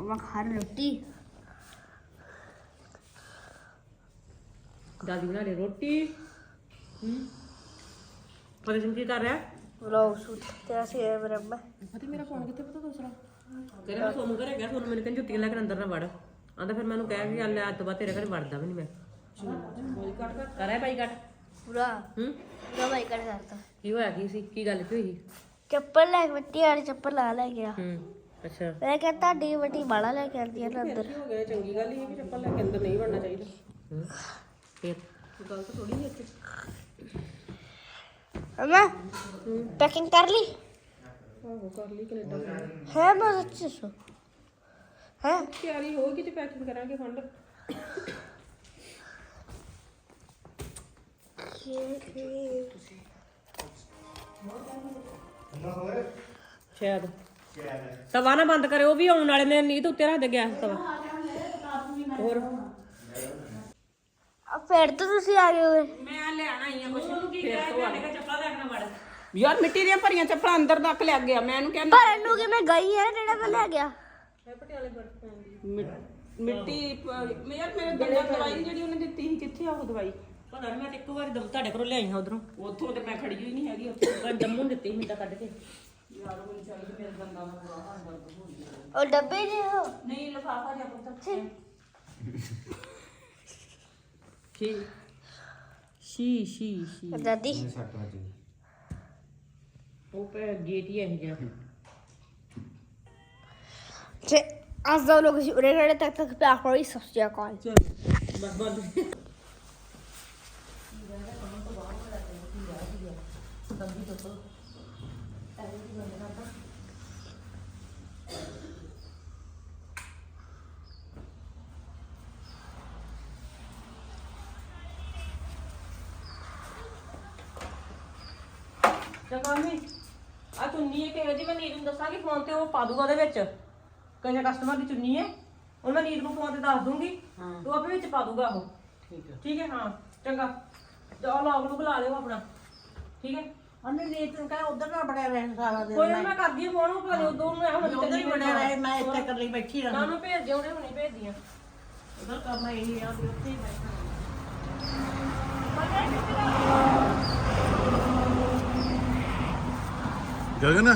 ਮੈਂ ਖਾ ਰਹੀ ਰੋਟੀ ਦਾਦੀ ਬਣਾ ਰਹੀ ਰੋਟੀ ਹੂੰ ਪਤਾ ਕੀ ਕਰ ਰਿਹਾ ਵਲੌਗ ਸ਼ੂਟ ਤੇ ਅਸੀਂ ਇਹ ਬਰਮਾ ਪਤਾ ਮੇਰਾ ਫੋਨ ਕਿੱਥੇ ਪਤਾ ਦੂਸਰਾ ਕਹਿੰਦਾ ਮੈਂ ਸੋਨੂੰ ਘਰੇ ਗਿਆ ਸੋਨੂੰ ਮੈਨੂੰ ਕਹਿੰਦੀ ਜੁੱਤੀਆਂ ਲੈ ਕੇ ਅੰਦਰ ਨਾ ਵੜ ਆਂਦਾ ਫਿਰ ਮੈਨੂੰ ਕਹਿ ਕਿ ਲੈ ਅੱਜ ਤੋਂ ਬਾਅਦ ਤੇਰੇ ਘਰੇ ਵੜਦਾ ਵੀ ਨਹੀਂ ਮੈਂ ਕੋਈ ਕੱਟ ਕਰ ਕਰਿਆ ਭਾਈ ਕੱਟ ਪੂਰਾ ਹੂੰ ਪੂਰਾ ਬਾਈ ਕਰ ਕਰਤਾ ਕੀ ਹੋਇਆ ਕੀ ਸੀ ਕੀ ਗੱਲ ਕੀ ਹੋਈ ਚੱਪਲ ਲੈ ਕੇ ਮਿੱਟੀ ਵਾਲੀ ਚੱਪਲ ਲਾ ਲੈ ਗਿਆ ਹੂੰ ਅੱਛਾ। ਮੈਂ ਕਿਹਾ ਤੁਹਾਡੀ ਵੱਡੀ ਬਾਲਾ ਲੈ ਕੇ ਆਂਦੀ ਹੈ ਨਾ ਅੰਦਰ। ਹੋ ਗਿਆ? ਚੰਗੀ ਗੱਲ ਹੀ ਹੈ ਕਿ ਚੱਪਲ ਲੈ ਕੇ ਅੰਦਰ ਨਹੀਂ ਵੜਨਾ ਚਾਹੀਦਾ। ਹੂੰ। ਫਿਰ? ਗੱਲ ਤਾਂ ਥੋੜੀ ਜਿਹੀ ਇੱਥੇ। ਅਮਾ ਪੈਕਿੰਗ ਕਰ ਲਈ? ਆਹੋ ਕਰ ਲਈ ਕੈਨੇਡਾ ਹੈ ਮੈਂ ਸੱਚੀ ਸੋ ਹੈ? ਤਿਆਰੀ ਹੋ ਗਈ ਤੇ ਪੈਕਿੰਗ ਕਰਾਂਗੇ ਫੰਡ। ਸ਼ਾਇਦ। ਤਵਾ ਨਾ ਬੰਦ ਕਰੇ ਉਹ ਵੀ ਆਉਣ ਵਾਲੇ ਨੇ ਨੀਤ ਉੱਤੇ ਰੱਖ ਦੇ ਗੈਸ ਤਵਾ। ਹੋਰ? ਫਿਰ ਤਾਂ ਤੁਸੀਂ ਆ ਗਏ ਹੋਏ ਮੈਂ ਲੈਣਾ ਹੀ ਆ ਕੁਛ। ਕੀ ਕਹਿ ਕੇ ਨੇ ਚੱਪਲਾ ਲੈ ਕੇ ਨਾ ਵੜ ਯਾਰ ਮਿੱਟੀ ਦੀਆਂ ਭਰੀਆਂ ਚੱਪਲਾਂ ਅੰਦਰ ਤੱਕ ਲੈ ਗਿਆ ਮੈਂ ਇਹਨੂੰ ਕਹਿੰਦਾ ਪਰ ਇਹਨੂੰ ਕਿ ਮੈਂ ਗਈ ਹੈ ਜਿਹੜਾ ਮੈਂ ਲੈ ਗਿਆ। ਮਿੱਟੀ ਪ- ਮੈਂ ਯਾਰ ਮੇਰੇ ਦੰਦਾਂ ਦਵਾਈ ਜਿਹੜੀ ਉਹਨੇ ਦਿੱਤੀ ਸੀ ਕਿੱਥੇ ਆ ਉਹ ਦਵਾਈ? ਪਤਾ ਨਹੀਂ ਮੈਂ ਤੇ ਇੱਕੋ ਵਾਰੀ ਦਮ ਤੁਹਾਡੇ ਘਰੋਂ ਲਿਆਈ ਹਾਂ ਉਧਰੋਂ। ਉੱਥੋਂ ਤੇ ਮੈਂ ਖੜੀ ਹੋਈ ਨਹੀਂ ਹੈਗੀ ਉੱਥੇ ਪਰ ਜੰਮੂ ਨੂੰ ਦਿੱਤੀ ਮਿੰਟਾ ਕੱਢ ਕੇ। ਉਹ ਡੱਬੇ ਜਿਹੇ ਹੋ ਨਹੀਂ ਲਫਾਫਾ ਜਿਹਾ ਪੁੱਤ ਸ਼ੀ ਸ਼ੀ ਸ਼ੀ। ਸ਼ੀ ਦਾਦੀ? ਉਹ ਪੈ ਗੇਟ ਹੀ ਇਹ ਜਿਹਾ। ਤੇ ਅੱਜ ਦਾ ਲੋਕ ਸੀ ਉਰੇ ਖੜੇ ਤੱਕ ਤੱਕ ਪਿਆ ਹੋਈ ਸਸਤੀਆ ਕਾਲ ਬਸ ਬੰਦ ਚੰਗਾ ਮੈਂ ਆ ਚੁੰਨੀ ਹੈ ਕਿ ਦੀ ਮੈਂ ਨੀਤ ਨੂੰ ਦੱਸਾਂਗੀ ਫੋਨ ਤੇ ਉਹ ਪਾ ਦੂਗਾ ਉਹਦੇ ਵਿੱਚ। ਕਹਿੰਦੇ ਕਸਟਮਰ ਦੀ ਚੁੰਨੀ ਹੈ ਉਹ ਮੈਂ ਨੀਤ ਨੂੰ ਫੋਨ ਤੇ ਦੱਸ ਦੂੰਗੀ ਤੂੰ ਆਪੇ ਵਿੱਚ ਪਾ ਦੂਗਾ ਉਹ। ਠੀਕ ਹੈ। ਠੀਕ ਹੈ ਹਾਂ ਚੰਗਾ। ਜਾਓ ਲੌਗ ਨੂੰ ਲਾ ਲਿਓ ਆਪਣਾ। ਠੀਕ ਹੈ? ਉਹਨੇ ਨੀਤ ਨੂੰ ਕਹੇ ਉਧਰ ਨਾ ਬੜਿਆ ਰਹੇ ਸਾਰਾ ਦਿਨ ਕੋਈ ਨਾ ਮੈਂ। ਕਰਦੀ ਹਾਂ ਫੋਨ ਉਹ ਭਾਵੇਂ ਉਦੋਂ ਨੂੰ ਇਹੋ ਉਧਰ ਹੀ ਬੜਿਆ ਰਹੇ ਮੈਂ ਇੱਥੇ ਇਕੱਲੀ ਬੈਠੀ ਨਾ ਰਹਾਂ ਮੈਂ ਭੇਜ ਦਿਓ ਉਹਨੇ ਹੁਣੇ ਭੇਜਦੀ ਆ ਉਧਰ ਕੰਮ ਇਹੀ ਆ ਵੀ ਉੱਥੇ ਹੀ ਬੈਠਾ ਗਗਨ?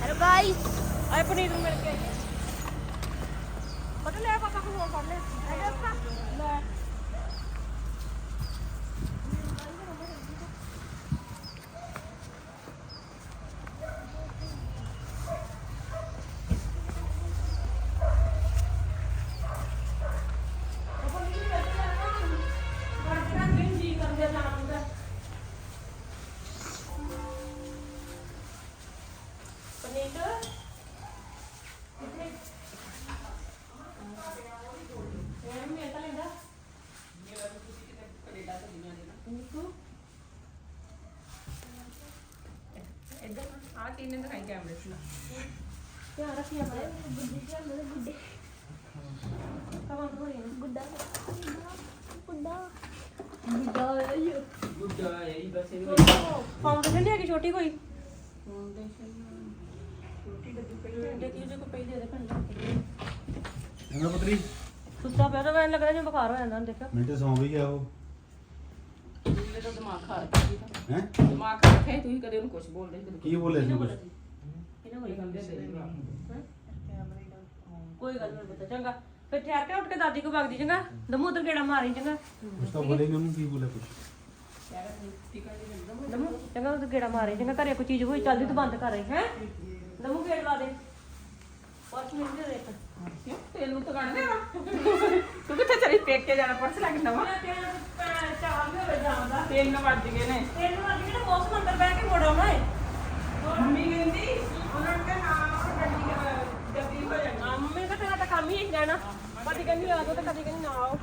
ਹੈਲੋ ਗਾਇਸ ਆਏ ਪਨੀਰ ਨੂੰ ਮਿਲ ਕੇ ਆਈਏ ਪਤਾ ਲੈ ਪਾਪਾ ਕੋਲ ਫੋਨ ਕਰ ਕਿੰਨੇ ਦਿਖਾਈ ਕੈਮਰੇ 'ਚ। ਧਿਆਨ ਰੱਖੀ ਆਪਣੇ ਗੁੱਡੇ ਧਿਆਨ ਨਾਲ ਗੁੱਡੇ ਕਹਾਂ ਤੋਂ ਹੋਣੀ ਗੁੱਡਾ ਗੁੱਡਾ ਗੁੱਡਾ ਆਇਓ ਗੁੱਡਾ ਇਹੀ ਬਸ ਇਹ ਫਾਊਂਡੇਸ਼ਨ ਛੋਟੀ ਕੋਈ? ਛੋਟੀ ਡੱਬੀ ਪਈ ਹੈ ਦੇਖੀ ਜੇ ਕੋਈ ਪਈ ਦੇ ਦੇ ਭੰਡਾ ਚੰਗਾ ਪੁੱਤਰੀ। ਸੁੱਤਾ ਪਿਆ ਤਾਂ ਮੈਨੂੰ ਲੱਗਦਾ ਜਿਵੇਂ ਬੁਖਾਰ ਹੋ ਜਾਂਦਾ ਦੇਖਿਓ। ਮਿੰਟ ਸੌਂ ਵੀ ਗਿਆ ਉਹ। ਮੇਰੇ ਤਾਂ ਦਿਮਾਗ ਖਾ ਰੱਖਿਆ ਹੈ? ਦਿਮਾਗ ਖਾ ਰੱਖਿਆ ਸੀ, ਤੁਸੀਂ ਕਦੇ ਉਹਨੂੰ ਕੁਝ ਬੋਲਦੇ ਸੀ, ਕਦੇ ਕੀ ਬੋਲੇ ਸੀ ਕੁਝ ਇਹਨਾਂ ਕੋਲ ਕੰਮ ਦੇ ਕੋਈ ਗੱਲ ਨਹੀਂ ਪਤਾ ਚੰਗਾ। ਫਿਰ ਠਹਿਰ ਕੇ ਉੱਠ ਕੇ ਦਾਦੀ ਕੋ ਵਗਦੀ ਚੰਗਾ? ਦਮੂ ਉਧਰ ਗੇੜਾ ਮਾਰੀ ਚੰਗਾ? ਕੁਝ ਤਾਂ ਬੋਲੇ ਨਹੀਂ ਉਹਨੂੰ ਕੀ ਬੋਲੇ ਕੁਝ ਦਮੂ ਚੰਗਾ ਉਧਰ ਗੇੜਾ ਮਾਰੀ ਚੰਗਾ ਘਰੇ ਕੋਈ ਚੀਜ਼ ਹੋਈ ਚੱਲਦੀ ਤੂੰ ਬੰਦ ਕਰ ਰਹੀ ਹੈ? ਦਮੂ ਗੇੜ ਲਾ ਦੇ। ਪਰਸ ਮਿਲ ਜੇ ਕਿਉਂ? ਤੈਨੂੰ ਤਾਂ ਕੱਢ ਦੇਣਾ ਤੂੰ ਕਿੱਥੇ ਚਲੀ ਪੇਕ ਕੇ ਜਾਣਾ? ਪਰਸ ਲੈ ਕੇ ਨਵਾਂ ਤਿੰਨ ਵੱਜ ਗਏ ਨੇ। ਤੈਨੂੰ ਅੱਜ ਕਿਹੜਾ ਮੌਸਮ ਅੰਦਰ ਬਹਿ ਕੇ ਮੋੜ ਆਉਣਾ ਹੈ ਮੰਮੀ ਕਹਿੰਦੀ ਉਹਨਾਂ ਨੇ ਕਿਹਾ ਗੱਡੀ ਗੱਡੀ ਹੋ ਜਾਣੀ। ਦਾ ਤੇਰਾ ਤਾਂ ਕੰਮ ਹੀ ਰਹਿਣਾ। ਕਦੀ ਕਹਿੰਦੀ ਆ ਜਾਓ ਤੇ ਕਦੀ ਕਹਿੰਦੀ ਨਾ ਆਓ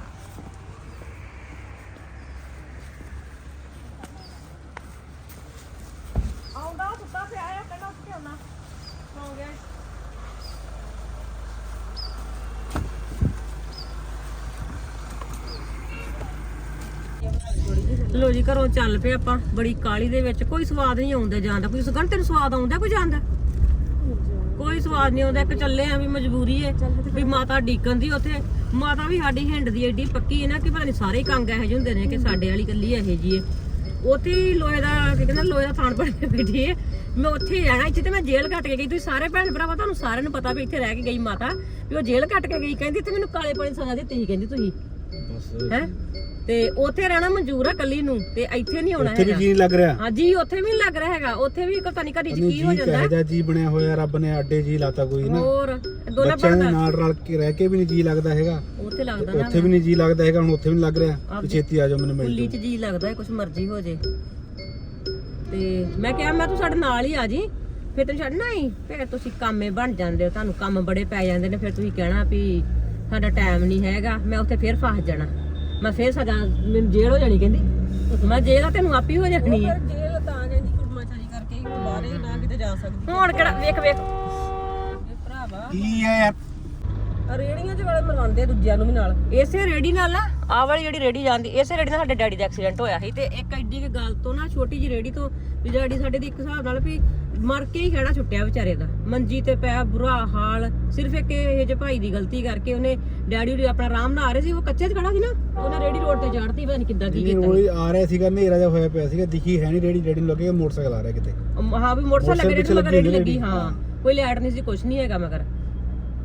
ਆਉਂਦਾ ਸੁੱਤਾ ਪਿਆ ਆ ਕਹਿੰਦਾ ਉੱਠ ਕੇ ਆਉਣਾ ਸੌਂ ਗਿਆ ਥੋੜੀ ਜਿਹੀ ਲੋ ਜੀ ਘਰੋਂ ਚੱਲ ਪਏ ਆਪਾਂ। ਬੜੀ ਕਾਲੀ ਦੇ ਵਿੱਚ ਕੋਈ ਸਵਾਦ ਨਹੀਂ ਆਉਂਦਾ ਜਾਂਦਾ। ਕੋਈ ਸੁਗਣ ਤੈਨੂੰ ਸਵਾਦ ਆਉਂਦਾ ਕੋਈ ਜਾਂਦਾ? ਕੋਈ ਸਵਾਦ ਨਹੀਂ ਆਉਂਦਾ। ਇੱਕ ਚੱਲੇ ਆ ਵੀ ਮਜਬੂਰੀ ਏ ਵੀ ਮਾਤਾ ਡੀਕਨ ਦੀ ਉੱਥੇ। ਮਾਤਾ ਵੀ ਸਾਡੀ ਹਿੰਡ ਦੀ ਏਡੀ ਪੱਕੀ ਹੈ ਨਾ ਕਿ ਪਤਾ ਨਹੀਂ ਸਾਰੇ ਹੀ ਕੰਗ ਇਹੋ ਜਿਹੇ ਹੁੰਦੇ ਨੇ ਕਿ ਸਾਡੇ ਵਾਲੀ ਕੱਲੀ ਇਹੋ ਜੀ ਏ। ਉੱਥੇ ਹੀ ਲੋਹੇ ਦਾ ਕੀ ਕਹਿੰਦਾ ਲੋਹੇ ਦਾ ਥਾਣ ਬਣ ਕੇ ਬੈਠੀ ਏ। ਮੈਂ ਉੱਥੇ ਹੀ ਰਹਿਣਾ ਇੱਥੇ ਤੇ ਮੈਂ ਜੇਲ੍ਹ ਕੱਟ ਕੇ ਗਈ। ਤੁਸੀਂ ਸਾਰੇ ਭੈਣ ਭਰਾਵਾ ਤੁਹਾਨੂੰ ਸਾਰਿਆਂ ਨੂੰ ਪਤਾ ਵੀ ਇੱਥੇ ਰਹਿ ਕੇ ਗਈ ਮਾਤਾ। ਵੀ ਉਹ ਜੇਲ੍ਹ ਕੱਟ ਕੇ ਗਈ ਕਹਿੰਦੀ ਤੇ ਮੈਨੂੰ ਕਾਲੇ ਪਾਣੀ ਸਜ਼ਾ ਦਿੱਤੀ ਸੀ ਕਹਿੰਦੀ ਤੁਸੀਂ। ਬਸ। ਹੈ? ਤੇ ਉੱਥੇ ਰਹਿਣਾ ਮਨਜ਼ੂਰ ਆ ਕੱਲੀ ਨੂੰ ਤੇ ਇੱਥੇ ਨਹੀਂ ਆਉਣਾ ਉੱਥੇ ਵੀ ਹੈਗਾ। ਜੀ ਨਹੀਂ ਲੱਗ ਰਿਹਾ। ਹਾਂਜੀ ਉੱਥੇ ਵੀ ਨੀ ਲੱਗ ਰਿਹਾ ਹੈਗਾ। ਉੱਥੇ ਵੀ ਪਤਾ ਨਹੀਂ ਕਦੀ ਨਹੀਂ ਕੀ ਹੋ ਜੀ ਜਾਂਦਾ। ਕਹੇ ਜਾ ਜੀ ਬਣਿਆ ਹੋਇਆ ਰੱਬ ਨੇ ਅੱਡੇ ਜੀ ਲਾਤਾ ਕੋਈ ਨਾ। ਹੋਰ ਦੋਨਾਂ ਬੱਚਿਆਂ ਦੇ ਨਾਲ ਰਲ ਕੇ ਰਹਿ ਕੇ ਵੀ ਨਹੀਂ ਜੀ ਲੱਗਦਾ ਹੈਗਾ। ਉੱਥੇ ਲੱਗਦਾ ਨਾ ਉੱਥੇ ਵੀ ਨਹੀਂ ਜੀ ਲੱਗਦਾ ਹੈਗਾ ਹੁਣ ਉੱਥੇ ਵੀ ਨੀ ਲੱਗ ਰਿਹਾ। ਵੀ ਛੇਤੀ ਆ ਜਾਓ ਮੈਨੂੰ ਮਿਲ ਕੁੱਲੀ ਜਾਓ ਚ ਜੀ ਲੱਗਦਾ ਹੈ ਕੁਛ ਮਰਜ਼ੀ ਹੋ ਜੇ। ਤੇ ਮੈਂ ਕਿਹਾ ਮੈਂ ਤੂੰ ਸਾਡੇ ਨਾਲ ਹੀ ਆ ਜੀ। ਫਿਰ ਤੈਨੂੰ ਛੱਡਣਾ ਹੀ। ਫਿਰ ਤੁਸੀਂ ਕੰਮੇ ਬਣ ਜਾਂਦੇ ਹੋ। ਤੁਹਾਨੂੰ ਕੰਮ ਬੜੇ ਪੈ ਜਾਂਦੇ ਨੇ। ਫਿਰ ਤੁਸੀਂ ਕਹਿਣਾ ਵੀ ਸਾਡਾ ਟਾਈਮ ਨਹੀਂ ਹੈਗਾ। ਮੈਂ ਉੱਥੇ ਫਿਰ ਫਸ ਜਾਣਾ। ਮੈਂ ਫਿਰ ਸਜ਼ਾ ਮੈਨੂੰ ਜੇਲ੍ਹ ਹੋ ਜਾਣੀ ਕਹਿੰਦੀ। ਮੈਂ ਜੇਲ੍ਹ ਆ ਤੈਨੂੰ ਆਪੀ ਹੋ ਜਾਣੀ ਹੈ ਜੇਲ੍ਹ ਤਾਂ ਕਹਿੰਦੀ ਕੁੜਮਾਚਾਰੀ ਕਰਕੇ ਬਾਹਰੇ ਨਾ ਕਿਤੇ ਜਾ ਸਕਦੀ। ਹੁਣ ਕਿਹੜਾ ਵੇਖ ਵੇਖ। ਭਰਾਵਾ। ਕੀ ਹੈ ਯਾਰ? ਰੇੜੀਆਂ 'ਚ ਵਾਲੇ ਮਰਵਾਉਂਦੇ ਆ ਦੂਜਿਆਂ ਨੂੰ ਵੀ ਨਾਲ। ਇਸੇ ਰੇੜੀ ਨਾਲ ਨਾ ਆਹ ਵਾਲੀ ਜਿਹੜੀ ਰੇੜੀ ਜਾਂਦੀ ਇਸੇ ਰੇੜੀ ਨਾਲ ਸਾਡੇ ਡੈਡੀ ਦਾ ਐਕਸੀਡੈਂਟ ਹੋਇਆ ਸੀ ਤੇ ਇੱਕ ਐਡੀ ਕੁ ਗੱਲ ਤੋਂ ਨਾ ਛੋਟੀ ਜੀ ਰੇੜੀ ਤੋਂ ਵੀ ਡੈਡੀ ਸਾਡੇ ਦੀ ਇੱਕ ਹਿਸਾਬ ਨਾਲ ਵੀ ਮਰ ਕੇ ਹੀ ਖੜਾ ਛੁੱਟਿਆ ਵਿਚਾਰੇ ਦਾ। ਮੰਜੀ ਤੇ ਪਿਆ ਬੁਰਾ ਹਾਲ ਸਿਰਫ ਇੱਕ ਇਹ ਜੇ ਭਾਈ ਦੀ ਗਲਤੀ ਕਰਕੇ ਉਹਨੇ ਡੈਡੀ ਵੀ ਆਪਣਾ ਆਰਾਮ ਨਾਲ ਆ ਰਹੇ ਸੀ ਉਹ ਕੱਚੇ 'ਚ ਖੜਾ ਸੀ ਨਾ ਉਹਨੇ ਰੇੜੀ ਰੋਡ ਤੇ ਚੜ੍ਹਤੀ ਪਤਾ ਨਹੀਂ ਕਿੱਦਾਂ ਕੀ ਕੀਤਾ ਉਹ ਆ ਰਿਹਾ ਸੀਗਾ ਹਨੇਰਾ ਜਿਹਾ ਹੋਇਆ ਪਿਆ ਸੀਗਾ ਦਿਖੀ ਹੈ ਨਹੀਂ ਰੇੜੀ ਰੇੜੀ ਨੂੰ ਲੱਗੇਗਾ ਮੋਟਰਸਾਈਕਲ ਆ ਰਿਹਾ ਕਿਤੇ। ਅਮ ਹਾਂ ਵੀ ਮੋਟਰਸਾਈਕਲ ਲੱਗੇ ਰੇੜੀ ਲੱਗੀ ਲੱਗੀ ਹਾਂ। ਕੋਈ ਲਾਈਟ ਨਹੀਂ ਸੀ ਕੁਝ ਨਹੀਂ ਹੈਗਾ ਮਗਰ।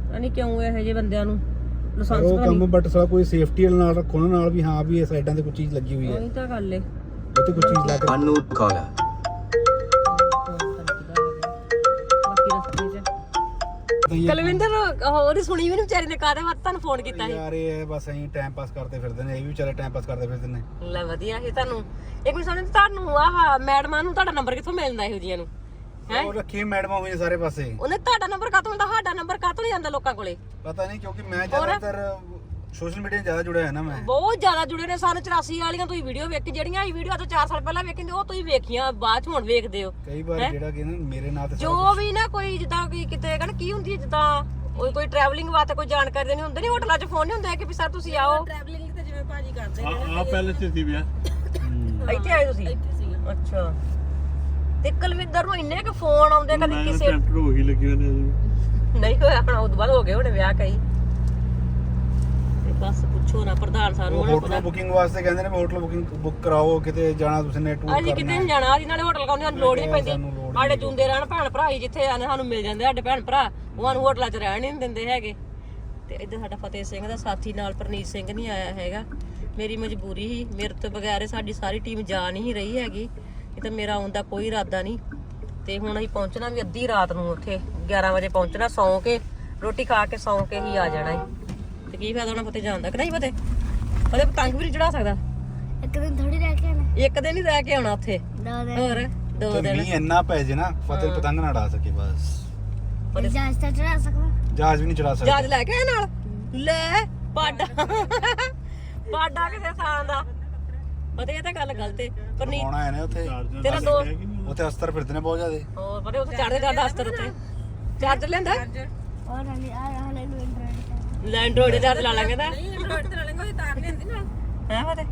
ਪਤਾ ਨਹੀਂ ਕਿਉਂ ਇਹੋ ਜਿਹੇ ਬੰਦਿਆਂ ਨੂੰ ਲਾਇਸੈਂਸ ਉਹ ਕੰਮ ਬਟ ਸਾਲਾ ਕੋਈ ਸੇਫਟੀ ਨਾਲ ਰੱਖੋ ਨਾ ਨਾਲ ਵੀ ਹਾਂ ਵੀ ਇਹ ਸਾਈਡਾਂ ਤੇ ਕੋਈ ਚੀਜ਼ ਲੱਗੀ ਹੋਈ ਹੈ। ਉਹੀ ਤਾਂ ਗੱਲ ਏ। ਉੱਥੇ ਕੋਈ ਚੀਜ਼ ਲੱਗ Anu Kola. ਰਹੀ ਹੈ ਕਲਵਿੰਦਰ ਹੋਰ ਸੁਣੀ ਵੀ ਨੀ ਵਿਚਾਰੀ ਨੇ ਕਾਹਦੇ ਵਾਸਤੇ ਤੁਹਾਨੂੰ ਫੋਨ ਕੀਤਾ ਸੀ? ਯਾਰ ਇਹ ਬਸ ਐਂ ਟਾਈਮ ਪਾਸ ਕਰਦੇ ਫਿਰਦੇ ਨੇ ਇਹ ਵੀ ਵਿਚਾਰੇ ਟਾਈਮ ਪਾਸ ਕਰਦੇ ਫਿਰਦੇ ਨੇ। ਲੈ ਵਧੀਆ ਇਹ ਤੁਹਾਨੂੰ। ਇੱਕ ਮਿੰਟ ਸਮਝ ਤੁਹਾਨੂੰ ਆਹ ਮੈਡਮਾਂ ਨੂੰ ਤੁਹਾਡਾ ਨੰਬਰ ਕਿੱਥੋਂ ਮਿਲਦਾ ਇਹੋ ਜੀਆਂ ਨੂੰ? ਹੈ? ਉਹ ਰੱਖੀ ਮੈਡਮਾਂ ਹੋਈਆਂ ਸਾਰੇ ਪਾਸੇ। ਉਹਨੇ ਤੁਹਾਡਾ ਨੰਬਰ ਕਾਹਤੋਂ ਮਿਲਦਾ? ਸਾਡਾ ਨੰਬਰ ਕਾਹਤੋਂ ਨਹੀਂ ਜਾਂਦਾ ਲੋਕਾਂ ਕੋਲੇ? ਪਤਾ ਨਹੀਂ ਕਿਉਂਕਿ ਮੈਂ ਜ਼ਿਆਦਾਤਰ ਸੋਸ਼ਲ ਮੀਡੀਆ ਜ਼ਿਆਦਾ ਜੁੜਿਆ ਹੋਇਆ ਨਾ ਮੈਂ। ਬਹੁਤ ਜ਼ਿਆਦਾ ਜੁੜੇ ਨੇ ਸਾਨੂੰ 84 ਵਾਲੀਆਂ ਤੁਸੀਂ ਵੀਡੀਓ ਵੇਖ ਜਿਹੜੀਆਂ ਇਹ ਵੀਡੀਓ ਤੋਂ 4 ਸਾਲ ਪਹਿਲਾਂ ਵੇਖੀਆਂ ਉਹ ਤੁਸੀਂ ਵੇਖੀਆਂ ਬਾਅਦ ਚ ਹੁਣ ਵੇਖਦੇ ਹੋ। ਕਈ ਵਾਰ ਜਿਹੜਾ ਕਿ ਨਾ ਮੇਰੇ ਨਾਂ ਤੇ ਜੋ ਵੀ ਨਾ ਕੋਈ ਜਿੱਦਾਂ ਕੋਈ ਕਿਤੇ ਕਹਣ ਕੀ ਹੁੰਦੀ ਹੈ ਜਿੱਦਾਂ ਕੋਈ ਟਰੈਵਲਿੰਗ ਵਾਸਤੇ ਕੋਈ ਜਾਣਕਾਰੀ ਦੇਣੀ ਹੁੰਦੀ ਨਹੀਂ ਹੋਟਲਾਂ 'ਚ ਫੋਨ ਨਹੀਂ ਹੁੰਦਾ ਕਿ ਵੀ ਸਰ ਤੁਸੀਂ ਆਓ। ਟਰੈਵਲਿੰਗ ਤੇ ਜਿਵੇਂ ਭਾਜੀ ਕਰਦੇ ਆ ਪਹਿਲੇ ਤੇ ਸੀ ਵਿਆਹ ਇੱਥੇ ਆਏ ਤੁਸੀਂ? ਅੱਛਾ। ਤੇ ਕੁਲਵਿੰਦਰ ਨੂੰ ਇੰਨੇ ਕਿ ਫੋਨ ਆਉਂਦੇ ਕਦੀ ਕਿਸੇ ਉਹੀ ਲੱਗੇ ਨੇ ਨਹੀਂ ਹੋਇਆ ਆਪਣਾ ਉਦੋਂ ਬਾਅਦ ਹੋ ਗਏ ਹੋਣੇ ਵਿਆਹ ਕਈ। ਤੇ ਬਸ ਪੁੱਛੋ ਨਾ ਪ੍ਰਧਾਨ ਸਾਨੂੰ ਉਹ ਉਹਨਾਂ ਹੋਟਲ ਬੁਕਿੰਗ ਵਾਸਤੇ ਕਹਿੰਦੇ ਨੇ ਵੀ ਹੋਟਲ ਬੁਕਿੰਗ ਬੁੱਕ ਕਰਾਓ ਕਿਤੇ ਜਾਣਾ ਤੁਸੀਂ ਨੇ ਟੂਰ ਕਿਤੇ ਨਹੀਂ ਜਾਣਾ ਅਸੀਂ ਨਾਲੇ ਹੋਟਲ ਕਾਉਂਦੇ ਸਾਨੂੰ ਲੋੜ ਨਹੀਂ ਪੈਂਦੀ। ਸਾਡੇ ਜੁੰਦੇ ਰਹਿਣ ਭੈਣ ਭਰਾ ਹੀ ਜਿੱਥੇ ਆਨੇ ਸਾਨੂੰ ਮਿਲ ਜਾਂਦੇ ਸਾਡੇ ਭੈਣ ਭਰਾ। ਉਹਨਾਂ ਨੂੰ ਹੋਟਲਾਂ 'ਚ ਰਹਿਣ ਨਹੀਂ ਦਿੰਦੇ ਹੈਗੇ। ਤੇ ਇੱਧਰ ਸਾਡਾ ਫਤਿਹ ਸਿੰਘ ਦਾ ਸਾਥੀ ਨਾਲ ਪ੍ਰਨੀਤ ਸਿੰਘ ਨਹੀਂ ਆਇਆ ਹੈਗਾ। ਮੇਰੀ ਮਜਬੂਰੀ ਸੀ ਮੇਰੇ ਤੋਂ ਬਗੈਰ ਸਾਡੀ ਸਾਰੀ ਟੀਮ ਜਾ ਨਹੀਂ ਰਹੀ ਹੈਗੀ। ਇਹ ਤਾਂ ਮੇਰਾ ਆਉਣ ਦਾ ਕੋਈ ਇਰਾਦਾ ਨਹੀਂ ਤੇ ਹੁਣ ਅਸੀਂ ਪਹੁੰਚਣਾ ਵੀ ਅੱਧੀ ਰਾਤ ਨੂੰ ਉੱਥੇ 11 ਵਜੇ ਪਹੁੰਚਣਾ ਸੌਂ ਕੇ ਰੋਟੀ ਖਾ ਕੇ ਸੌਂ ਕੇ ਹੀ ਆ ਜਾਣਾ ਹੈ ਤੇ ਕੀ ਫਾਇਦਾ ਉਹਨਾਂ ਫਤਿਹ ਜਾਣ ਦਾ ਕਿ ਨਹੀਂ ਫਤਿਹ? ਫਤਿਹ ਪਤੰਗ ਵੀ ਨਹੀਂ ਚੜਾ ਸਕਦਾ। ਇੱਕ ਦਿਨ ਥੋੜੀ ਰਹਿ ਕੇ ਆਣਾ ਇੱਕ ਦਿਨ ਹੀ ਰਹਿ ਕੇ ਆਉਣਾ ਉੱਥੇ। ਹੋਰ? ਦੋ ਤੇ ਦਿਨ। ਮੀਂਹ ਇੰਨਾ ਪੈ ਜੇ ਨਾ ਫਤਿਹ ਪਤੰਗ ਨਾ ਡਾ ਸਕੇ ਬਸ। ਜਹਾਜ਼ ਤਾਂ ਚੜਾ ਸਕਦਾ। ਜਹਾਜ਼ ਵੀ ਨਹੀਂ ਚੜਾ ਸਕਦਾ। ਜਹਾਜ਼ ਲੈ ਕੇ ਆਏ ਨਾਲ? ਲੈ ਪਾਡਾ। ਪਾਡਾ ਕਿਸੇ ਥਾਂ ਦਾ। ਪਤਾ ਇਹ ਤਾਂ ਗੱਲ ਗਲਤ ਹੈ ਪਰ ਨਹੀਂ ਆਉਣਾ ਹੈ ਨੇ ਉੱਥੇ ਤੇਰਾ ਦੋਸਤ ਉੱਥੇ ਅਸਤਰ ਫਿਰਦੇ ਨੇ ਬਹੁਤ ਜ਼ਿਆਦੇ। ਹੋਰ ਪਤਾ ਉੱਥੇ ਚੜਦੇ ਚੜਦਾ ਅਸਤਰ ਉੱਤੇ ਚਾਰਜਰ ਲੈਂਦਾ? ਔਰ ਹਲੇ ਆ ਹਲੇ ਨੂੰ ਇੰਟਰਨੈਟ ਲੈਂਡਰੋਇਡ ਚਾਰਜ ਲਾ ਲਾਂਗੇ ਤਾਂ ਐਂਡਰੋਇਡ ਤੇ ਨਾਲੇ ਕੋਈ ਤਾਰ ਲੈਂਦੀ ਨਾਲ ਹੈ ਪਤਾ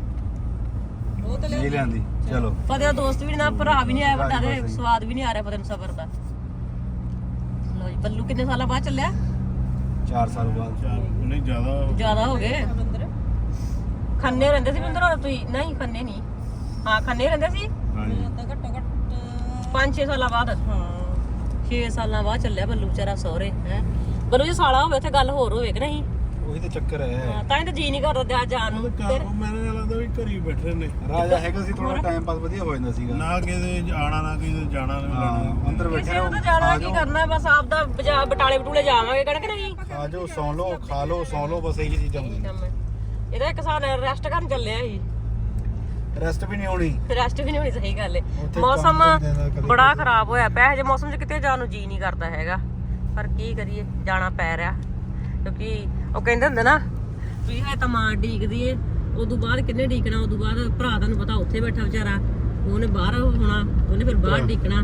ਉਹ ਤਾਂ ਜੀ ਲਿਆਂਦੀ। ਚਲੋ। ਪਤਾ ਦੋਸਤ ਵੀ ਨਾ ਭਰਾ ਵੀ ਨਹੀਂ ਆਇਆ ਵੱਡਾ ਤੇ ਸਵਾਦ ਵੀ ਨਹੀਂ ਆ ਰਿਹਾ ਪਤਾ ਨੂੰ ਸਬਰ ਦਾ। ਲੋ ਜੀ ਬੱਲੂ ਕਿੰਨੇ ਸਾਲਾਂ ਬਾਅਦ ਚੱਲਿਆ? 4 ਸਾਲ ਬਾਅਦ। ਨਹੀਂ ਜ਼ਿਆਦਾ ਜ਼ਿਆਦਾ ਹੋ ਗਏ? ਖੰਨੇ ਰਹਿੰਦੇ ਸੀ ਬਿੰਦਰ ਹੋਰ ਤੁਸੀਂ? ਨਹੀਂ ਖੰਨੇ ਨਹੀਂ ਹਾਂ ਖੰਨੇ ਰਹਿੰਦੇ ਸੀ? ਹਾਂਜੀ। ਤਾਂ ਘੱਟੋ ਘੱਟ 5-6 ਸਾਲਾਂ ਬਾਅਦ। ਹਾਂ। 6 ਸਾਲਾਂ ਬਾਅਦ ਚੱਲਿਆ ਬੱਲੂ ਵਿਚਾਰਾ ਸਹੁਰੇ ਹੈ। ਬੱਲੂ ਜੇ ਸਾਲਾ ਹੋਵੇ ਉੱਥੇ ਗੱਲ ਹੋਰ ਹੋਵੇ ਕਿ ਨਹੀਂ? ਉਹੀ ਤਾਂ ਚੱਕਰ ਹੈ। ਹਾਂ, ਤਾਂ ਹੀ ਤਾਂ ਜੀ ਨਹੀਂ ਕਰਦਾ ਤੇ ਆ ਜਾਣ ਨੂੰ। ਫਿਰ ਮੈਨੂੰ ਲੱਗਦਾ ਵੀ ਘਰੀ ਬੈਠੇ ਨੇ। ਰਾਜਾ ਹੈਗਾ ਸੀ ਥੋੜਾ ਟਾਈਮ ਪਾਸ ਵਧੀਆ ਹੋ ਜਾਂਦਾ ਸੀਗਾ। ਨਾ ਕਿਤੇ ਆਣਾ ਨਾ ਕਿਤੇ ਜਾਣਾ ਨਾ ਹਾਂ ਅੰਦਰ ਬੈਠੇ ਕਿਸੇ ਨੂੰ ਤਾਂ ਜਾਣਾ ਕੀ ਕਰਨਾ ਬਸ ਆਪਦਾ ਬਜਾ ਬਟਾਲੇ ਬਟੂਲੇ ਜਾਵਾਂਗੇ ਕਹਿਣਾ ਕਿ ਨਹੀਂ? ਆ ਜਾਓ ਸੌ ਲਓ ਖਾ ਲਓ ਸੌ ਲਓ ਬਸ ਇਹੀ ਚੀਜ਼ਾਂ ਹੁੰਦੀਆਂ। ਕੰਮ ਹੈ। ਇਹਦਾ ਇੱਕ ਸਾਲ ਰੈਸਟ ਕਰਨ ਚੱਲਿਆ ਸੀ। ਰੈਸਟ ਵੀ ਨਹੀਂ ਹੋਣੀ। ਰੈਸਟ ਵੀ ਨਹੀਂ ਹੋਣੀ ਸਹੀ ਗੱਲ ਹੈ ਉੱਥੇ ਮੌਸਮ ਕੰਮ ਕਰਦੇ ਨੇ ਕਦੇ ਬੜਾ ਖਰਾਬ ਹੋਇਆ ਪਿਆ ਹਜੇ ਮੌਸਮ 'ਚ ਕਿਤੇ ਜਾਣ ਨੂੰ ਜੀ ਨਹੀਂ ਕਰਦਾ ਹੈਗਾ। ਪਰ ਕੀ ਕਰੀਏ ਜਾਣਾ ਪੈ ਰਿਹਾ। ਕਿਉਂਕਿ ਉਹ ਕਹਿੰਦੇ ਹੁੰਦੇ ਨਾ ਵੀ ਹੈ ਤਾਂ ਮਾਂ ਢੀਕਦੀ ਏ ਉਦੋਂ ਬਾਅਦ ਕਿੰਨੇ ਢੀਕਣਾ ਉਦੋਂ ਬਾਅਦ ਭਰਾ ਤੁਹਾਨੂੰ ਪਤਾ ਉੱਥੇ ਬੈਠਾ ਵਿਚਾਰਾ ਉਹਨੇ ਬਾਹਰ ਹੋਣਾ ਉਹਨੇ ਫਿਰ ਬਾਹਰ ਢੀਕਣਾ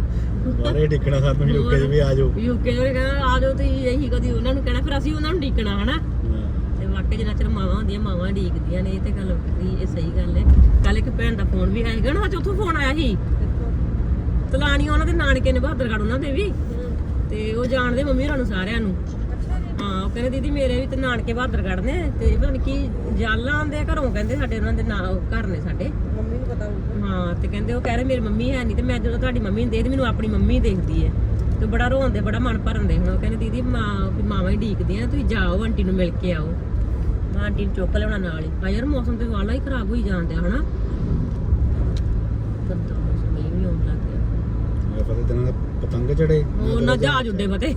ਬਾਰੇ ਡਿੱਕਣਾ ਸਾਨੂੰ ਯੂਕੇ ਵੀ ਆ ਜਾਓ। ਯੂਕੇ ਜਿਹੜੇ ਕਹਿੰਦਾ ਆ ਜਾਓ ਤੁਸੀਂ ਇਹੀ ਕਦੀ ਉਹਨਾਂ ਨੂੰ ਕਹਿਣਾ ਫਿਰ ਅਸੀਂ ਉਹਨਾਂ ਨੂੰ ਢੀਕਣਾ ਹਨਾ? ਤੇ ਵਾਕਈ ਜਿੰਨਾ ਚਿਰ ਮਾਵਾਂ ਹੁੰਦੀਆਂ ਮਾਵਾਂ ਢੀਕਦੀਆਂ ਨੇ ਇਹ ਤੇ ਗੱਲ ਵੱਖਰੀ ਇਹ ਸਹੀ ਗੱਲ ਹੈ ਕੱਲ ਇੱਕ ਭੈਣ ਦਾ ਫੋਨ ਵੀ ਆਇਆ ਨਾ ਅੱਜ ਉੱਥੋਂ ਫੋਨ ਆਇਆ ਸੀ। ਤਲਾਣੀ ਉਹਨਾਂ ਦੇ ਨਾਨਕੇ ਨੇ ਬਹਾਦਰਗੜ੍ਹ ਉਹਨਾਂ ਦੇ ਵੀ। ਤੇ ਉਹ ਜਾਣਦੇ ਮੰਮੀ ਹੋਰਾਂ ਨੂੰ ਸਾਰਿਆਂ ਨੂੰ। ਹਾਂ ਉਹ ਕਹਿੰਦੇ ਦੀਦੀ ਮੇਰੇ ਵੀ ਤੇ ਨਾਨਕੇ ਬਹਾਦਰਗੜ੍ਹ ਨੇ ਤੇ ਪਤਾ ਨੀ ਕੀ ਜਾਲਾਂ ਦੇ ਘਰੋਂ ਕਹਿੰਦੇ ਸਾਡੇ ਉਹਨਾਂ ਦੇ ਨਾਂ ਉਹ ਘਰ ਨੇ ਸਾਡੇ। ਮੰਮੀ ਨੂੰ ਪਤਾ ਹੋਊ ਹਾਂ ਤੇ ਕਹਿੰਦੇ ਉਹ ਕਹਿ ਰਹੇ ਮੇਰੀ ਮੰਮੀ ਹੈ ਨਹੀਂ ਤੇ ਮੈਂ ਜਦੋਂ ਤੁਹਾਡੀ ਮੰਮੀ ਨੂੰ ਦੇਖਦੀ ਮੈਨੂੰ ਆਪਣੀ ਮੰਮੀ ਦੇਖਦੀ ਹੈ। ਤੇ ਬੜਾ ਰੋਂਦੇ ਬੜਾ ਮਨ ਭਰਨਦੇ ਹੁਣ ਉਹ ਕਹਿੰਦੇ ਦੀਦੀ ਮਾਂ ਵੀ ਮਾਵਾਂ ਹੀ ਡੀਕਦੀਆਂ ਤੁਸੀਂ ਜਾਓ ਆਂਟੀ ਨੂੰ ਮਿਲ ਕੇ ਆਓ। ਮੈਂ ਆਂਟੀ ਨੂੰ ਚੁੱਕ ਲਿਆਉਣਾ ਨਾਲ ਹੀ। ਆ ਯਾਰ ਮੌਸਮ ਤੇ ਵਾਲਾ ਹੀ ਖਰਾਬ ਹੋਈ ਜਾਂਦੇ ਹਨਾ? ਗੰਦਾ ਮੌਸਮ ਇਹ ਵੀ ਆਉਣ ਲੱਗ ਗਿਆ। ਮੈਂ ਪਤਾ ਤੇਨਾਂ ਪਤੰਗ ਚੜੇ। ਉਹ ਨਾ ਜਹਾਜ਼ ਉੱਡੇ ਫਤੇ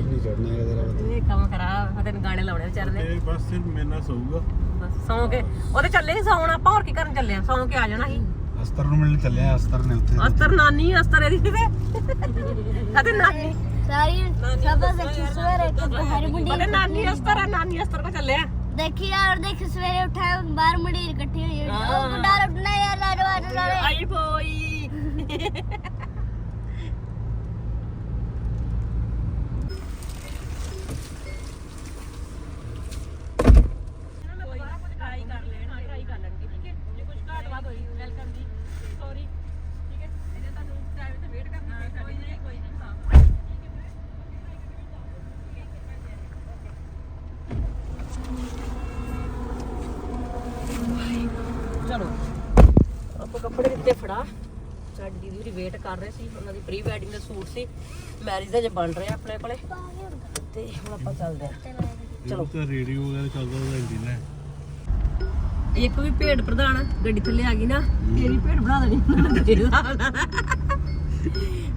ਨਹੀਂ ਚੜਨਾ ਹੈ ਤੇਰਾ ਪਤਾ ਇਹ ਕੰਮ ਖਰਾਬ ਫਤੇ ਨੂੰ ਗਾਣੇ ਲਾਉਣੇ ਵਿਚਾਰੇ ਨੇ ਤੇ ਬਸ ਸਿਰਫ ਮੇਰੇ ਨਾਲ ਸੌਊਗਾ ਬਸ ਸੌਂ ਕੇ ਉਹਦੇ ਚੱਲੇ ਸੀ ਸੌਣ ਆਪਾਂ ਹੋਰ ਕੀ ਕਰਨ ਚੱਲੇ ਆ ਸੌਂ ਕੇ ਆ ਜਾਣਾ ਸੀ ਅਸਤਰ ਨੂੰ ਮਿਲਣ ਚੱਲੇ ਆ ਅਸਤਰ ਨੇ ਉੱਥੇ ਅਸਤਰ ਨਾਨੀ ਅਸਤਰ ਇਹਦੀ ਤੇ ਅਤੇ ਨਾਨੀ ਸਾਰੀ ਸਭ ਦੇਖੀ ਸਵੇਰੇ ਕਿ ਬਾਹਰ ਮੁੰਡੀ ਉਹਦੇ ਨਾਨੀ ਅਸਤਰ ਆ ਨਾਨੀ ਅਸਤਰ ਕੋ ਚੱਲੇ ਆ ਦੇਖੀ यार देख सवेरे उठाए बाहर मुंडी इकट्ठी हुई है हाँ। ओ गुंडा उठना यार लाडो लाडो ਆਈ ਬੋਈ ਦਿੱਤੇ ਫੜਾ। ਸਾਡੀ ਦੀ ਵੇਟ ਕਰ ਰਹੇ ਸੀ। ਉਹਨਾਂ ਦੀ ਪ੍ਰੀ ਵੈਡਿੰਗ ਦਾ ਸੂਟ ਸੀ। ਮੈਰਿਜ ਦਾ ਜੇ ਬਣ ਰਿਹਾ ਆਪਣੇ ਕੋਲੇ। ਤੇ ਹੁਣ ਆਪਾਂ ਚੱਲਦੇ ਆ ਚਲੋ। ਤੇ ਰੇਡੀਓ ਵਗੈਰਾ ਚੱਲਦਾ ਉਹਦਾ ਇੰਜਨ ਹੈ। ਇੱਕ ਵੀ ਭੇਡ ਪ੍ਰਧਾਨ ਗੱਡੀ ਥੱਲੇ ਆ ਗਈ ਨਾ ਤੇਰੀ ਭੇਡ ਬਣਾ ਦੇਣੀ। ਤੇਰੇ ਨਾਲ।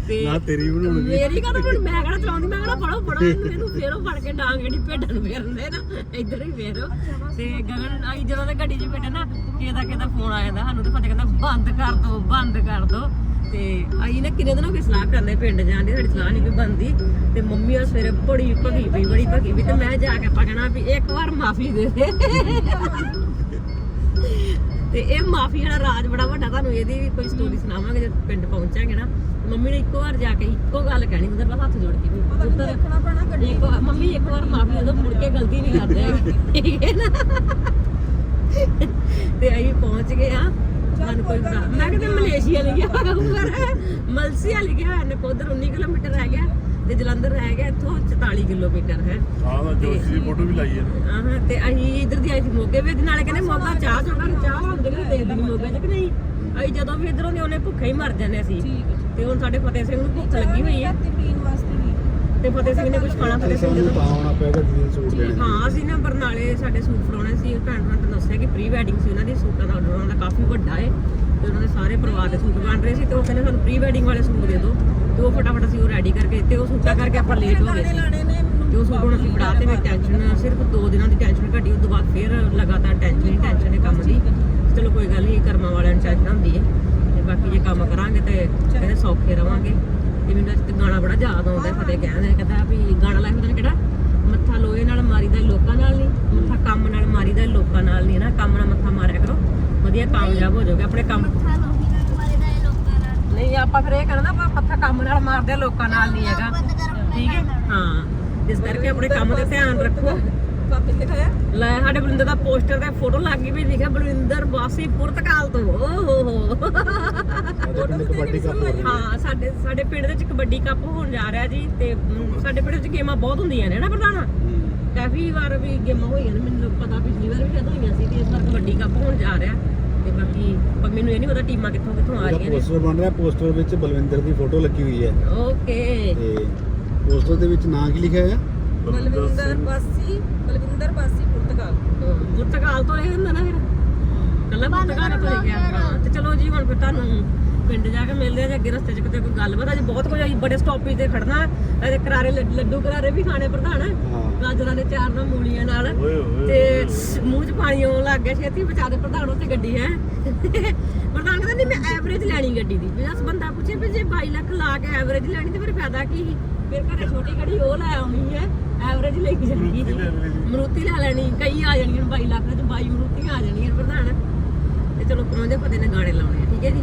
ਤੇ ਨਾ ਤੇਰੀ ਬਣਾਉਣੀ ਮੇਰੀ ਹੁਣ ਮੈਂ ਕਿਹੜਾ ਚਲਾਉਂਦੀ? ਮੈਂ ਕਿਹੜਾ ਫੜੋ ਫੜੋ ਇਹਨੂੰ ਇਹਨੂੰ ਫੇਰੋ ਫੜ ਕੇ ਡਾਂਗ ਜਿਹੜੀ ਭੇਡਾਂ ਨੂੰ ਫੇਰਦੇ ਨਾ। ਇੱਧਰ ਹੀ ਫੇਰੋ। ਤੇ ਗਗਨ ਆਈ ਜਦੋਂ ਤੇ ਗੱਡੀ 'ਚ ਬੈਠੇ ਨਾ ਕਿਹਦਾ ਕਿਹਦਾ ਫੋਨ ਆ ਜਾਂਦਾ? ਸਾਨੂੰ ਤੇ ਫਤਿਹ ਕਹਿੰਦਾ ਬੰਦ ਕਰ ਦੋ ਬੰਦ ਕਰ ਦੋ। ਤੇ ਆਈ ਨਾ ਕਿੰਨੇ ਦਿਨ ਹੋ ਗਏ ਸਲਾਹ ਕਰਨੇ ਪਿੰਡ ਜਾਣ ਦੀ ਸਾਡੀ ਸਲਾਹ ਨਹੀਂ ਕੋਈ ਬੰਦੀ ਤੇ ਮੰਮੀ ਆ ਸਵੇਰੇ ਬੜੀ ਭਗੀ ਪਈ ਬੜੀ ਭਗੀ ਵੀ ਤੇ ਮੈਂ ਜਾ ਕੇ ਆਪਾਂ ਕਹਿਣਾ ਵੀ ਇੱਕ ਵਾਰ ਮਾਫੀ ਦੇ ਦੇ। ਤੇ ਇਹ ਮਾਫੀ ਵਾਲਾ ਰਾਜ ਬੜਾ ਵੱਡਾ ਤੁਹਾਨੂੰ ਇਹਦੀ ਵੀ ਕੋਈ ਸਟੋਰੀ ਸੁਣਾਵਾਂਗੇ ਜਦ ਪਿੰਡ ਪਹੁੰਚਾਂਗੇ ਨਾ। ਮੰਮੀ ਨੇ ਇੱਕੋ ਵਾਰ ਜਾ ਕੇ ਇੱਕੋ ਗੱਲ ਕਹਿਣੀ ਉਧਰ ਬਸ ਹੱਥ ਜੋੜ ਕੇ ਵੀ ਉੱਧਰ ਦੇਖਣਾ ਪੈਣਾ ਗੱਡੀ ਇੱਕ ਵਾਰ ਮੰਮੀ ਇੱਕ ਵਾਰ ਮਾਫੀ ਦੇ ਦਿਓ ਮੁੜ ਕੇ ਗਲਤੀ ਨਹੀਂ ਕਰਦੇ ਹੈਗੇ। ਠੀਕ ਹੈ ਨਾ? ਤੇ ਅਸੀਂ ਪਹੁੰਚ ਗਏ ਆ ਸਾਨੂੰ ਕੋਈ ਮੈਂ ਕਿਤੇ ਮਲੇਸ਼ੀਆ ਲਿਖਿਆ ਹੋਇਆ ਉੱਪਰ ਮਲਸੀਆ ਲਿਖਿਆ ਹੋਇਆ ਨਕੋਦਰ 19 ਕਿਲੋਮੀਟਰ ਰਹਿ ਗਿਆ ਤੇ ਜਲੰਧਰ ਰਹਿ ਗਿਆ ਇੱਥੋਂ 44 ਕਿਲੋਮੀਟਰ ਹੈ। ਆਹ ਦਾ ਜੋਸ਼ੀ ਦੀ ਫੋਟੋ ਵੀ ਲਾਈ ਹੈ। ਆਹਾਂ ਤੇ ਅਸੀਂ ਇਧਰ ਦੀ ਆਈ ਸੀ ਮੋਗੇ ਵਿੱਚ ਨਾਲੇ ਕਹਿੰਦੇ ਮੋਗਾ ਚਾਹ ਚੋਗਾ ਚਾਹ ਹੁੰਦੀ ਨਹੀਂ ਦੇਖਦੀ ਨੀ ਮੋਗੇ ਚ ਕਿ ਨਹੀਂ। ਅਸੀਂ ਜਦੋਂ ਵੀ ਇਧਰੋਂ ਦੀ ਉਹਨੇ ਭੁੱਖੇ ਹੀ ਮਰ ਜਾਂਦੇ ਸੀ। ਤੇ ਹੁਣ ਸਾਡੇ ਫਤਿਹ ਸਿੰਘ ਨੂੰ ਭੁੱਖ ਲੱਗੀ ਹੋਈ ਹੈ। ਤੇ ਪੀਣ ਵਾਸਤੇ ਵੀ। ਤੇ ਫਤਿਹ ਸਿੰਘ ਨੇ ਕੁਝ ਖਾਣਾ ਫਤਿਹ ਸਿੰਘ ਸਾਨੂੰ ਜਦੋਂ ਤਾਂ ਆਉਣਾ ਪਏਗਾ ਦੀਦੀ ਸੂਟ ਦੇਣ ਹਾਂ ਅਸੀਂ ਨਾ ਬਰਨਾਲੇ ਸਾਡੇ ਸੂਟ ਫਰਾਉਣੇ ਸੀ। ਭੈਣ ਭਰਾ ਨੇ ਦੱਸਿਆ ਕਿ ਪ੍ਰੀ ਵੈਡਿੰਗ ਸੀ ਉਹਨਾਂ ਦੀ ਸੂਟਾਂ ਦਾ ਆਰਡਰ ਉਹਨਾਂ ਦਾ ਕਾਫੀ ਵੱਡਾ ਹੈ ਤੇ ਉਹਨਾਂ ਦੇ ਸਾਰੇ ਪਰਿਵਾਰ ਦੇ ਸੂਟ ਬਣ ਰਹੇ ਸੀ ਤੇ ਉਹ ਕਹਿੰਦੇ ਸਾਨੂੰ ਪ੍ਰੀ ਵੈਡਿੰਗ ਵਾਲੇ ਸੂਟ ਦੇ ਦਿਓ। ਤੇ ਉਹ ਫਟਾਫਟ ਅਸੀਂ ਉਹ ਰੈਡੀ ਕਰਕੇ ਤੇ ਉਹ ਸੂਟਾਂ ਕਰਕੇ ਆਪਾਂ ਲੇਟ ਹੋ ਗਏ ਸੀ। ਲਾਣੇ ਨੇ ਤੇ ਉਹ ਸੂਟ ਹੁਣ ਅਸੀਂ ਫੜਾ ਤੇ ਮੇਰੀ ਟੈਨਸ਼ਨ ਸਿਰਫ 2 ਦਿਨਾਂ ਦੀ ਟੈਨਸ਼ਨ ਘਟੀ ਉਸ ਤੋਂ ਬਾਅਦ ਫਿਰ ਲਗਾਤਾਰ ਟੈਨਸ਼ਨ ਹੀ ਟੈਨਸ਼ਨ ਹੈ ਕੰਮ ਦੀ। ਚਲੋ ਕੋਈ ਗੱਲ ਨਹੀਂ ਕਰਮਾਂ ਵਾਲਿਆਂ ਨੂੰ ਚਾਹੀਦਾ ਹੁੰਦੀ ਹੈ। ਤੇ ਬਾਕੀ ਜੇ ਕੰਮ ਕਰਾਂਗੇ ਤੇ ਕਹਿੰਦੇ ਸੌਖੇ ਰਵਾਂਗੇ। ਤੇ ਮੈਨੂੰ ਅੱਜ ਗਾਣਾ ਬੜਾ ਯਾਦ ਆਉਂਦਾ ਫਤਿਹ ਕਹਿੰਦੇ ਕਹਿੰਦਾ ਵੀ ਗਾਣਾ ਲਾਇਆ ਹੁੰਦਾ ਕਿਹੜਾ? ਮੱਥਾ ਲੋਹੇ ਨਾਲ ਮਾਰੀਦਾ ਲੋਕਾਂ ਨਾਲ ਨਹੀਂ ਮੱਥਾ ਕੰਮ ਨਾਲ ਮਾਰੀਦਾ ਲੋਕਾਂ ਨਾਲ ਨਹੀਂ ਨਾ ਕੰਮ ਨਾਲ ਮੱਥਾ ਮਾਰਿਆ ਕਰੋ। ਵਧੀਆ ਕਾਮਯਾਬ ਹੋ ਜਾਓਗੇ ਆਪਣੇ ਕੰਮ ਮੱਥਾ ਲੋਹੇ ਨਾਲ ਮਾਰੀਦਾ ਲੋਕਾਂ ਨਾਲ। ਨਹੀਂ ਆਪਾਂ ਫਿਰ ਇਹ ਕਰਨਾ ਆਪਾਂ ਮੱਥਾ ਕੰਮ ਨਾਲ ਮਾਰਦੇ ਲੋਕਾਂ ਨਾਲ ਨਹੀਂ ਹੈਗਾ। ਠੀਕ ਹੈ? ਹਾਂ ਇਸ ਕਰਕੇ ਆਪਣੇ ਕੰਮ ਦਾ ਧਿਆਨ ਰੱਖੋ। ਕਾਪੀ ਲੈ ਸਾਡੇ ਬਲਿੰਦਰ ਦਾ ਪੋਸਟਰ ਤੇ ਫੋਟੋ ਲੱਗ ਗਈ ਵੀ ਲਿਖਿਆ ਬਲਿੰਦਰ ਵਾਸੀ ਪੁਰਤਗਾਲ ਤੋਂ। ਓ ਹੋ ਹੋ। ਸਾਡੇ ਪਿੰਡ ਕਬੱਡੀ ਕੱਪ ਹੋ ਰਿਹਾ ਹਾਂ ਸਾਡੇ ਸਾਡੇ ਪਿੰਡ ਦੇ ਵਿੱਚ ਕਬੱਡੀ ਕੱਪ ਹੋਣ ਜਾ ਰਿਹਾ ਜੀ ਤੇ ਸਾਡੇ ਪਿੰਡ ਵਿੱਚ ਗੇਮਾਂ ਬਹੁਤ ਹੁੰਦੀਆਂ ਨੇ ਨਾ ਪ੍ਰਧਾਨਾ? ਕਾਫੀ ਵਾਰ ਵੀ ਗੇਮਾਂ ਹੋਈਆਂ ਨੇ ਮੈਨੂੰ ਪਤਾ ਪਿਛਲੀ ਵਾਰ ਵੀ ਸ਼ਾਇਦ ਹੋਈਆਂ ਸੀ ਤੇ ਇਸ ਵਾਰ ਕਬੱਡੀ ਕੱਪ ਹੋਣ ਜਾ ਰਿਹਾ। ਤੇ ਬਾਕੀ ਪਰ ਮੈਨੂੰ ਇਹ ਨਹੀਂ ਪਤਾ ਟੀਮਾਂ ਕਿੱਥੋਂ ਕਿੱਥੋਂ ਆ ਰਹੀਆਂ ਨੇ। ਪੋਸਟਰ ਬਣ ਰਿਹਾ ਪੋਸਟਰ ਵਿੱਚ ਬਲਵਿੰਦਰ ਦੀ ਫੋਟੋ ਲੱਗੀ ਹੋਈ ਹੈ। ਓਕੇ। ਤੇ ਪੋਸਟਰ ਦੇ ਵਿੱਚ ਨਾਂ ਕੀ ਲਿਖਿਆ ਹੋਇਆ? ਬਲਵਿੰਦਰ ਬਾਸੀ ਬਲਵਿੰਦਰ ਬਾਸੀ ਪੁਰਤਗਾਲ। ਪੁਰਤਗਾਲ ਤੋਂ ਇਹ ਹੁੰਦਾ ਨਾ ਫਿਰ। ਕੱਲਾ ਪੁਰਤਗਾਲ ਤੋਂ ਹਾਂ ਤੇ ਚਲੋ ਜੀ ਹੁਣ ਫਿਰ ਤੁਹਾਨੂੰ ਪਿੰਡ ਜਾ ਕੇ ਮਿਲਦੇ ਆ ਜੇ ਅੱਗੇ ਰਸਤੇ 'ਚ ਕਿਤੇ ਕੋਈ ਗੱਲਬਾਤ ਅੱਜ ਬਹੁਤ ਕੁਝ ਅਸੀਂ ਬੜੇ ਸਟਾਪੇਜ ਤੇ ਖੜਨਾ ਅਜੇ ਕਰਾਰੇ ਲੱਡ- ਲੱਡੂ ਕਰਾਰੇ ਵੀ ਖਾਣੇ ਪ੍ਰਧਾਨ ਹਾਂ। ਗਾਜਰਾਂ ਦੇ ਚਾਰ ਨਾਲ ਮੂਲੀਆਂ ਨਾਲ। ਤੇ ਮੂੰਹ 'ਚ ਪਾਣੀ ਆਉਣ ਲੱਗ ਗਿਆ ਛੇਤੀ ਬਚਾ ਦੇ ਪ੍ਰਧਾਨ ਉੱਤੇ ਗੱਡੀ ਹੈ। ਪ੍ਰਧਾਨ ਕਹਿੰਦਾ ਨਹੀਂ ਮੈਂ ਐਵਰੇਜ ਲੈਣੀ ਗੱਡੀ ਦੀ। ਵੀ ਬੰਦਾ ਪੁੱਛੇ ਵੀ ਜੇ 22 ਲੱਖ ਲਾ ਕੇ ਐਵਰੇਜ ਲੈਣੀ ਤੇ ਫਿਰ ਫਾਇਦਾ ਕੀ ਸੀ? ਫਿਰ ਘਰੇ ਛੋਟੀ ਗੱਡੀ ਉਹ ਲੈ ਆਉਣੀ ਹੈ ਐਵਰੇਜ ਲੈ ਕੇ ਜਾਣੀ ਮਰੂਤੀ ਲੈ ਲੈਣੀ। ਮਰੂਤੀ ਲੈ ਲੈਣੀ ਕਈ ਆ ਜਾਣੀਆਂ 22 ਲੱਖ ਚ 22 ਮਰੂਤੀਆਂ ਆ ਜਾਣੀਆਂ ਪ੍ਰਧਾਨ। ਤੇ ਚਲੋ ਪਹੁੰਚਦੇ ਫਤੇ ਨੇ ਗਾਣੇ ਲਾਉਣੇ ਆ ਠੀਕ ਹੈ ਜੀ?